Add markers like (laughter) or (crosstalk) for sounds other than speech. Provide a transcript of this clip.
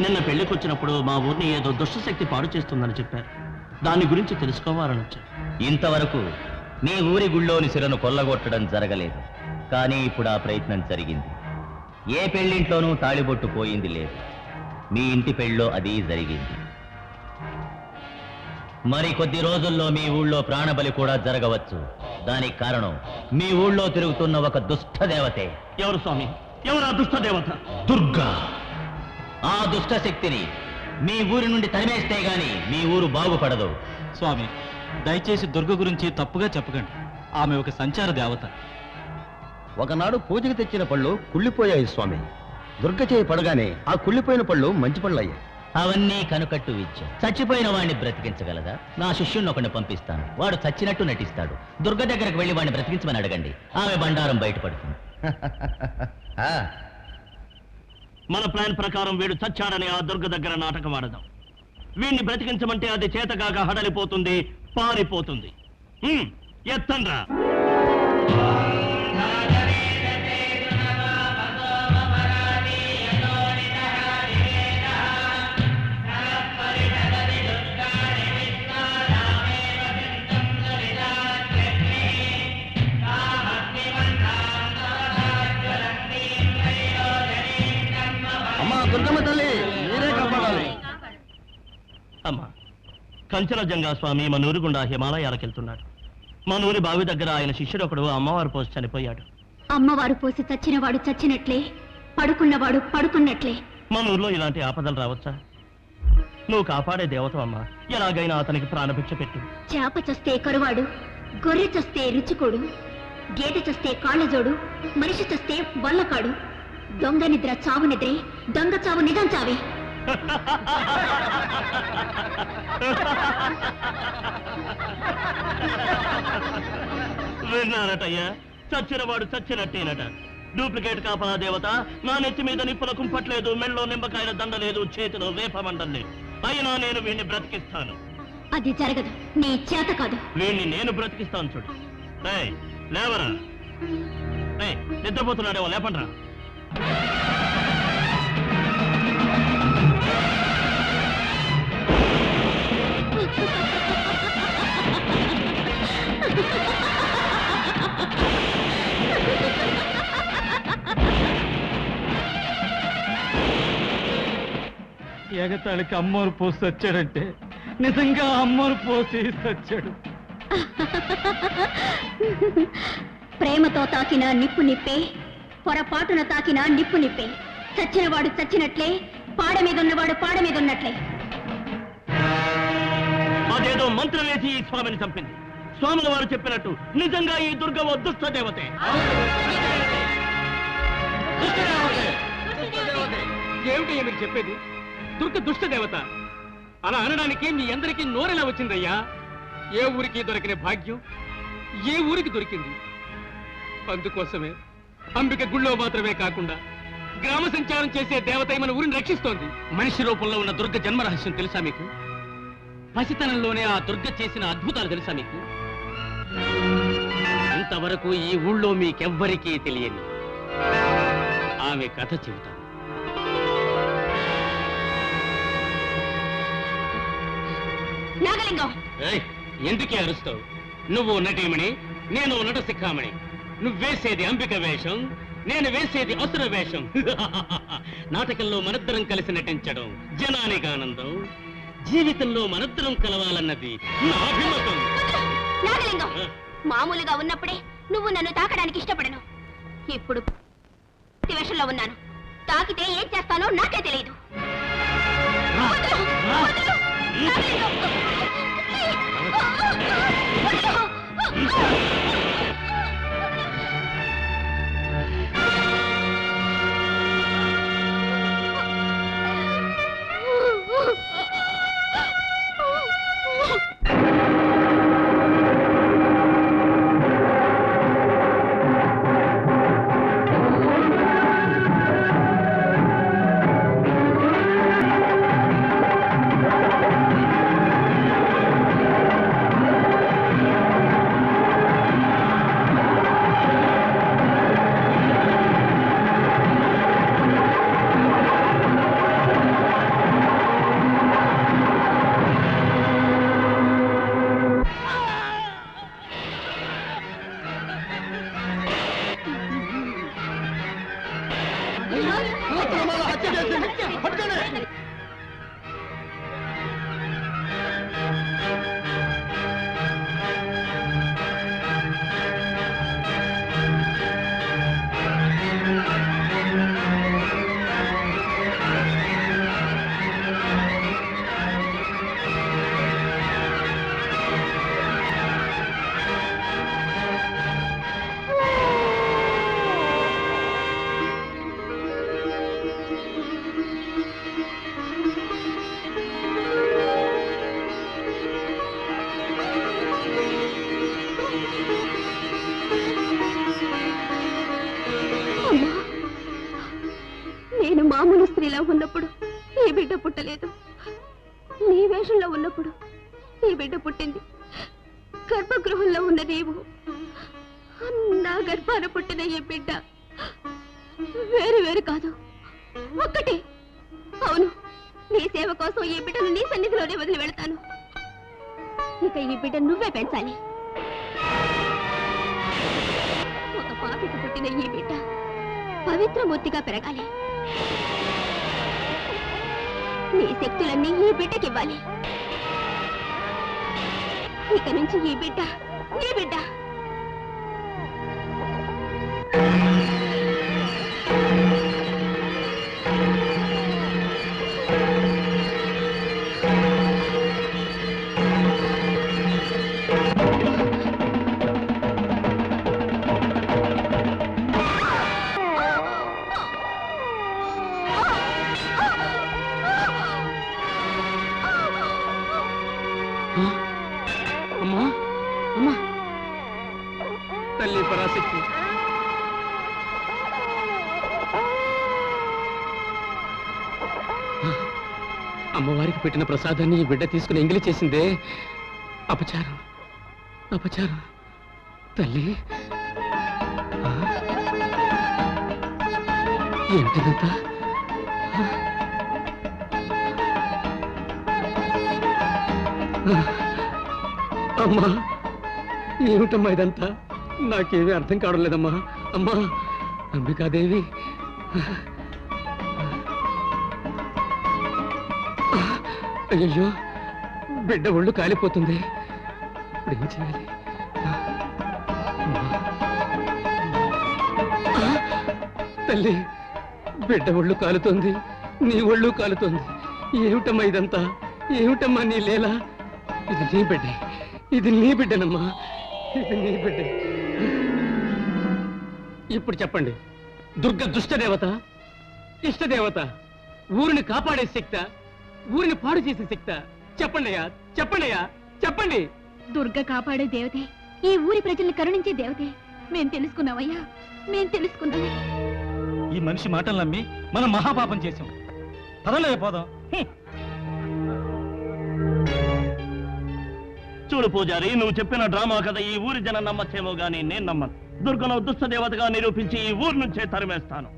నిన్న పెళ్ళికి వచ్చినప్పుడు మా ఊరిని ఏదో దుష్టశక్తి పాడు చేస్తుందని చెప్పారు. దాని గురించి తెలుసుకోవాలని వచ్చాను ఇంతవరకు మీ ఊరి గుళ్ళోని శిలను కొల్లగొట్టడం జరగలేదు. కానీ ఇప్పుడు ఆ ప్రయత్నం జరిగింది. ఏ పెళ్ళింట్లోనూ తాళిబొట్టు పోయింది లేదు. మీ ఇంటి పెళ్ళో అది జరిగింది. మరి కొద్ది రోజుల్లో మీ ఊళ్ళో ప్రాణబలి కూడా జరగవచ్చు. దానికి కారణం మీ ఊళ్ళో తిరుగుతున్న ఒక దుష్ట దేవతే. ఎవరు స్వామి? ఎవరు ఆ దుష్ట దేవత? దుర్గా. ఆ దుష్ట శక్తిని మీ ఊరి నుండి తరిమేస్తే గాని మీ ఊరు బాగుపడదు. స్వామి దయచేసి దుర్గ గురించి తప్పుగా చెప్పకండి. ఆమె ఒక సంచార దేవత. ఒకనాడు పూజకి తెచ్చిన పళ్ళు కుళ్ళిపోయాయి స్వామి. దుర్గ చేయి పడగానే ఆ కుళ్ళిపోయిన పళ్ళు మంచి పళ్ళు అయ్యాయి అవన్నీ కనుకట్టు విద్య. చచ్చిపోయిన వాడిని బ్రతికించగలదా? నా శిష్యుణ్ణి ఒకడిని పంపిస్తాను. వాడు చచ్చినట్టు నటిస్తాడు. దుర్గ దగ్గరకు వెళ్ళి వాడిని బ్రతికించమని అడగండి. ఆమె బండారం బయటపడుతుంది. (laughs) మన ప్లాన్ ప్రకారం వీడు చచ్చాడని ఆ దుర్గ దగ్గర నాటకం ఆడదాం. వీడిని బ్రతికించమంటే అది చేతగాక హడలిపోతుంది పారిపోతుంది. ఎత్తండ్రా. కంచల జంగా స్వామి మన ఊరు గుండా హిమాలయాలకు వెళ్తున్నాడు మన ఊరి బావి దగ్గర ఆయన శిష్యుడు ఒకడు అమ్మవారు పోసి చనిపోయాడు. అమ్మవారు పోసి చచ్చినవాడు చచ్చినట్లే పడుకున్నవాడు పడుకున్నట్లే. మన ఊర్లో ఇలాంటి ఆపదలు రావచ్చా? నువ్వు కాపాడే దేవత అమ్మా ఎలాగైనా అతనికి ప్రాణభిక్ష పెట్టు. చేప చస్తే కరువాడు గొర్రె చస్తే రుచికోడు గేదె చస్తే కాళ్ళజోడు మనిషి చస్తే వల్లకాడు. దొంగ నిద్ర చావు నిద్రే దొంగ చావు నిజం చావే. (laughs) విన్నారటయ్యా? చచ్చినవాడు చచ్చినట్టేనట. డూప్లికేట్ కాపలా దేవత నా నెత్తి మీద నిప్పుల కుంపట్లేదు మెళ్ళో నిమ్మకాయల దండ లేదు చేతిలో వేపమండం లేదు అయినా నేను వీడిని బ్రతికిస్తాను. అది జరగదు. నీ చేత కాదు. వీడిని నేను బ్రతికిస్తాను చూడు. లేవరా. నిద్రపోతున్నాడేమో లేపండ్రా. ఎగతాళికి అమ్మోరు పోసి వచ్చాడంటే నిజంగా అమ్మోరు పోసి వచ్చాడు ప్రేమతో తాకిన నిప్పు నిప్పే పొరపాటున తాకిన నిప్పు నిప్పే. చచ్చినవాడు చచ్చినట్లే పాడ మీద ఉన్నవాడు పాడ మీద ఉన్నట్లే అదేదో మంత్రం వేసి ఈ స్వామిని చంపింది. స్వాముల వారు చెప్పినట్టు నిజంగా ఈ దుర్గ ఓ దుష్ట దేవతే ఏమిటి మీరు చెప్పేది? దుర్గ దుష్ట దేవత అలా అనడానికి మీ అందరికీ నోరెలా వచ్చిందయ్యా? ఏ ఊరికి దొరికిన భాగ్యం? ఏ ఊరికి దొరికింది? అందుకోసమే అంబిక గుళ్ళో మాత్రమే కాకుండా గ్రామ సంచారం చేసే దేవత మన ఊరిని రక్షిస్తోంది. మనిషి రూపంలో ఉన్న దుర్గ జన్మ రహస్యం తెలుసా మీకు? పసితనంలోనే ఆ దుర్గ చేసిన అద్భుతాలు తెలుసా మీకు ఇంతవరకు ఈ ఊళ్ళో మీకెవ్వరికీ తెలియని ఆమె కథ చెబుతాను. నాగలింగం. ఏయ్, ఎందుకే అరుస్తావు? నువ్వు నటీమణి నేను నట శిఖామణి నువ్వేసేది అంబిక వేషం నేను వేసేది అసుర వేషం. (laughs) నాటకంలో మనద్దరం కలిసి నటించడం జనానికి ఆనందం. జీవితంలో మనద్దరం కలవాలన్నది నా అభిమతం నాగలింగం మామూలుగా ఉన్నప్పుడే నువ్వు నన్ను తాకడానికి ఇష్టపడను ఇప్పుడు వేషంలో ఉన్నాను తాకితే ఏం చేస్తానో నాకే తెలియదు వదలు! వదలు! నాగలింగం! వదలు! అక్కడ మన హత్య చేసింది పట్టుకోండి ఉన్నప్పుడు ఈ బిడ్డ పుట్టింది. గర్భగృహంలో ఉన్న నీవు. నా గర్భాన పుట్టిన ఈ బిడ్డ. వేరు వేరు కాదు. ఒక్కటే. అవును నీ సేవ కోసం ఈ బిడ్డను నీ సన్నిధిలోనే వదిలి వెళతాను. ఇక ఈ బిడ్డ నువ్వే పెంచాలి. ఒక పాపికి పుట్టిన ఈ బిడ్డ పవిత్రమూర్తిగా పెరగాలి. నీ శక్తులన్నీ ఈ బిడ్డకివ్వాలి. ఇక నుంచి ఈ బిడ్డ అమ్మవారికి పెట్టిన ప్రసాదాన్ని ఈ బిడ్డ తీసుకుని ఎంగిలి చేసిందే. అపచారం. అపచారం. తల్లి. ఆ? ఏంటిదంతా? అమ్మా ఏమిటమ్మా ఇదంతా? నాకేమీ అర్థం కావడం లేదమ్మా. అమ్మా అంబికాదేవి. అయ్యో బిడ్డ ఒళ్ళు కాలిపోతుంది. ఇప్పుడు ఏం చేయాలి? తల్లి బిడ్డ ఒళ్ళు కాలుతోంది నీ ఒళ్ళు కాలుతోంది. ఏమిటమ్మా ఇదంతా? ఏమిటమ్మా నీ లేలా? ఇది నీ బిడ్డే. ఇది నీ బిడ్డనమ్మా. ఇది నీ బిడ్డే. ఇప్పుడు చెప్పండి. దుర్గ దుష్టదేవత ఇష్టదేవత ఊరిని కాపాడే శక్తి ఊరిని పాడు చేసే శక్త చెప్పండి అయ్యా చెప్పండి అయ్యా చెప్పండి. దుర్గ కాపాడే దేవతే ఈ ఊరి ప్రజల్ని కరుణించే దేవతే. మేం తెలుసుకున్నామయ్యా మేం తెలుసుకున్నాం. ఈ మనిషి మాటలు నమ్మి మనం మహాపాపం చేశాం. పదలే పోదాం. చూడు పూజారి నువ్వు చెప్పిన డ్రామా కథ ఈ ఊరి జనం నమ్మచ్చేమో గానీ నేను నమ్మను. దుర్గను దుష్ట దేవతగా నిరూపించి ఈ ఊరు నుంచే తరిమేస్తాను.